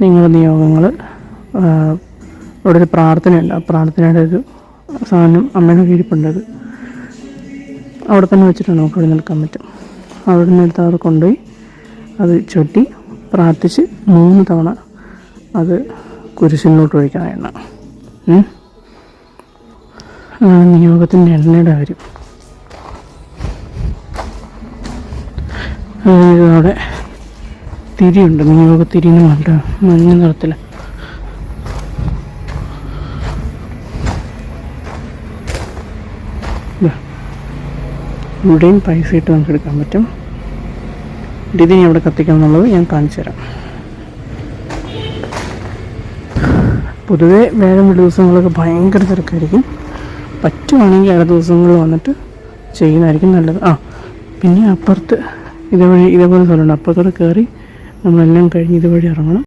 നിങ്ങളുടെ നിയോഗങ്ങൾ ഇവിടെ ഒരു പ്രാർത്ഥനയുണ്ട്. ആ പ്രാർത്ഥനയുടെ ഒരു സാധനം അമ്മയുടെ കീഴിപ്പുണ്ടത് അവിടെ തന്നെ വെച്ചിട്ടാണ് നമുക്ക് അവിടെ നിൽക്കാൻ പറ്റും. അവിടെ നിന്ന് എടുത്ത് അവിടെ കൊണ്ടുപോയി അത് ചൊട്ടി പ്രാർത്ഥിച്ച് മൂന്ന് തവണ അത് കുരിശിനോട്ട് ഒഴിക്കണം എണ്ണ. അതാണ് നിയോഗത്തിന്റെ എണ്ണയുടെ കാര്യം. അവിടെ തിരിയുണ്ട്. നിയോഗ തിരി എന്ന് പറഞ്ഞിട്ട് മഞ്ഞ നിറത്തിൽ ഇവിടെയും പൈസ ഇട്ട് നമുക്ക് എടുക്കാൻ പറ്റും. ഇത് ഇനി അവിടെ കത്തിക്കണം എന്നുള്ളത് ഞാൻ കാണിച്ചു തരാം. പൊതുവേ വേഴം വിട്ട ദിവസങ്ങളൊക്കെ ഭയങ്കര തിരക്കായിരിക്കും. പറ്റുവാണെങ്കിൽ അടുത്ത ദിവസങ്ങളിൽ വന്നിട്ട് ചെയ്യുന്നതായിരിക്കും നല്ലത്. ആ പിന്നെ അപ്പുറത്ത് ഇതേപോലെ ഇതേപോലെ സ്ഥലമുണ്ട്. അപ്പുറത്തോടെ കയറി നമ്മളെല്ലാം കഴിഞ്ഞ് ഇതുവഴി ഇറങ്ങണം.